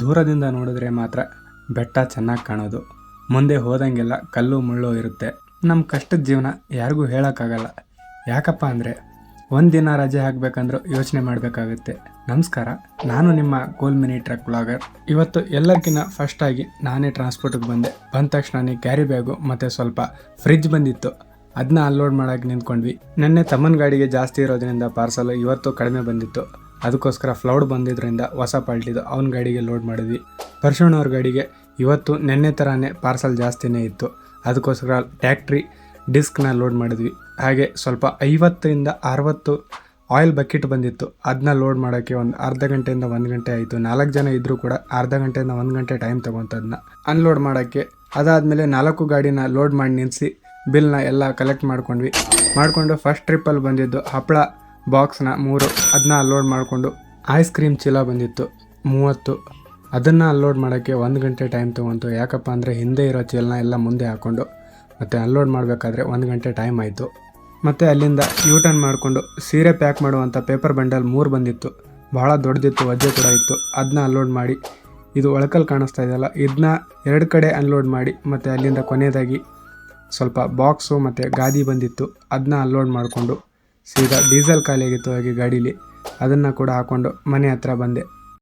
ದೂರದಿಂದ ನೋಡಿದ್ರೆ ಮಾತ್ರ ಬೆಟ್ಟ ಚೆನ್ನಾಗಿ ಕಾಣೋದು. ಮುಂದೆ ಹೋದಂಗೆಲ್ಲ ಕಲ್ಲು ಮುಳ್ಳು ಇರುತ್ತೆ. ನಮ್ಮ ಕಷ್ಟದ ಜೀವನ ಯಾರಿಗೂ ಹೇಳೋಕ್ಕಾಗಲ್ಲ. ಯಾಕಪ್ಪ ಅಂದರೆ ಒಂದಿನ ರಜೆ ಹಾಕಬೇಕಂದ್ರೂ ಯೋಚನೆ ಮಾಡಬೇಕಾಗುತ್ತೆ. ನಮಸ್ಕಾರ, ನಾನು ನಿಮ್ಮ ಗೋಲ್ ಮಿನಿ ಟ್ರಕ್ ಬ್ಲಾಗರ್ ಇವತ್ತು ಎಲ್ಲರಿಗಿನ್ನ ಫಸ್ಟ್ ಆಗಿ ನಾನೇ ಟ್ರಾನ್ಸ್ಪೋರ್ಟಿಗೆ ಬಂದೆ. ಬಂದ ತಕ್ಷಣ ಕ್ಯಾರಿ ಬ್ಯಾಗು ಮತ್ತು ಸ್ವಲ್ಪ ಫ್ರಿಜ್ ಬಂದಿತ್ತು. ಅದನ್ನ ಅನ್ಲೋಡ್ ಮಾಡೋಕೆ ನಿಂತ್ಕೊಂಡ್ವಿ. ನೆನ್ನೆ ತಮ್ಮನ ಗಾಡಿಗೆ ಜಾಸ್ತಿ ಇರೋದ್ರಿಂದ ಪಾರ್ಸಲ್ ಇವತ್ತು ಕಡಿಮೆ ಬಂದಿತ್ತು. ಅದಕ್ಕೋಸ್ಕರ ಫ್ಲೌಡ್ ಬಂದಿದ್ದರಿಂದ ಹೊಸ ಪಾಲ್ಟಿದು ಅವನ ಗಾಡಿಗೆ ಲೋಡ್ ಮಾಡಿದ್ವಿ. ಪರ್ಶುಣ್ ಅವ್ರ ಗಾಡಿಗೆ ಇವತ್ತು ನೆನ್ನೆ ಥರನೇ ಪಾರ್ಸಲ್ ಜಾಸ್ತಿನೇ ಇತ್ತು. ಅದಕ್ಕೋಸ್ಕರ ಟ್ಯಾಕ್ಟ್ರಿ ಡಿಸ್ಕ್ನ ಲೋಡ್ ಮಾಡಿದ್ವಿ. ಹಾಗೆ ಸ್ವಲ್ಪ ಐವತ್ತರಿಂದ ಅರವತ್ತು ಆಯಿಲ್ ಬಕೆಟ್ ಬಂದಿತ್ತು. ಅದನ್ನ ಲೋಡ್ ಮಾಡೋಕ್ಕೆ ಒಂದು ಅರ್ಧ ಗಂಟೆಯಿಂದ ಒಂದು ಗಂಟೆ ಆಯಿತು. ನಾಲ್ಕು ಜನ ಇದ್ದರೂ ಕೂಡ ಅರ್ಧ ಗಂಟೆಯಿಂದ ಒಂದು ಗಂಟೆ ಟೈಮ್ ತೊಗೊತದನ್ನ ಅನ್ಲೋಡ್ ಮಾಡೋಕ್ಕೆ ಅದಾದಮೇಲೆ ನಾಲ್ಕು ಗಾಡಿನ ಲೋಡ್ ಮಾಡಿ ನಿಲ್ಲಿಸಿ ಬಿಲ್ನ ಎಲ್ಲ ಕಲೆಕ್ಟ್ ಮಾಡ್ಕೊಂಡ್ವಿ. ಮಾಡಿಕೊಂಡು ಫಸ್ಟ್ ಟ್ರಿಪ್ಪಲ್ಲಿ ಬಂದಿದ್ದು ಹಪ್ಪಳ ಬಾಕ್ಸ್ನ ಮೂರು ಅದನ್ನ ಅಲ್ಲೋಡ್ ಮಾಡಿಕೊಂಡು ಐಸ್ ಕ್ರೀಮ್ ಚೀಲ ಬಂದಿತ್ತು. ಮೂವತ್ತು. ಅದನ್ನು ಅನ್ಲೋಡ್ ಮಾಡೋಕ್ಕೆ ಒಂದು ಗಂಟೆ ಟೈಮ್ ತೊಗೊಂತು. ಯಾಕಪ್ಪ ಅಂದರೆ ಹಿಂದೆ ಇರೋ ಚೀಲನ ಎಲ್ಲ ಮುಂದೆ ಹಾಕ್ಕೊಂಡು ಮತ್ತು ಅನ್ಲೋಡ್ ಮಾಡಬೇಕಾದ್ರೆ ಒಂದು ಗಂಟೆ ಟೈಮ್ ಆಯಿತು. ಮತ್ತು ಅಲ್ಲಿಂದ ಯೂ ಟರ್ನ್ ಮಾಡಿಕೊಂಡು ಸೀರೆ ಪ್ಯಾಕ್ ಮಾಡುವಂಥ ಪೇಪರ್ ಬಂಡಲ್ ಮೂರು ಬಂದಿತ್ತು. ಭಾಳ ದೊಡ್ಡದಿತ್ತು, ವಜ್ಜೆ ಕೂಡ ಇತ್ತು. ಅದನ್ನ ಅನ್ಲೋಡ್ ಮಾಡಿ, ಇದು ಒಳಕಲ್ಲಿ ಕಾಣಿಸ್ತಾ ಇದೆಯಲ್ಲ ಇದನ್ನ ಎರಡು ಕಡೆ ಅನ್ಲೋಡ್ ಮಾಡಿ, ಮತ್ತು ಅಲ್ಲಿಂದ ಕೊನೆಯದಾಗಿ ಸ್ವಲ್ಪ ಬಾಕ್ಸು ಮತ್ತು ಗಾದಿ ಬಂದಿತ್ತು. ಅದನ್ನ ಅನ್ಲೋಡ್ ಮಾಡಿಕೊಂಡು ಸೀದಾ ಡೀಸೆಲ್ ಖಾಲಿಯಾಗಿತ್ತು ಹಾಗೆ ಗಾಡೀಲಿ. ಅದನ್ನು ಕೂಡ ಹಾಕ್ಕೊಂಡು ಮನೆ ಹತ್ರ ಬಂದೆ.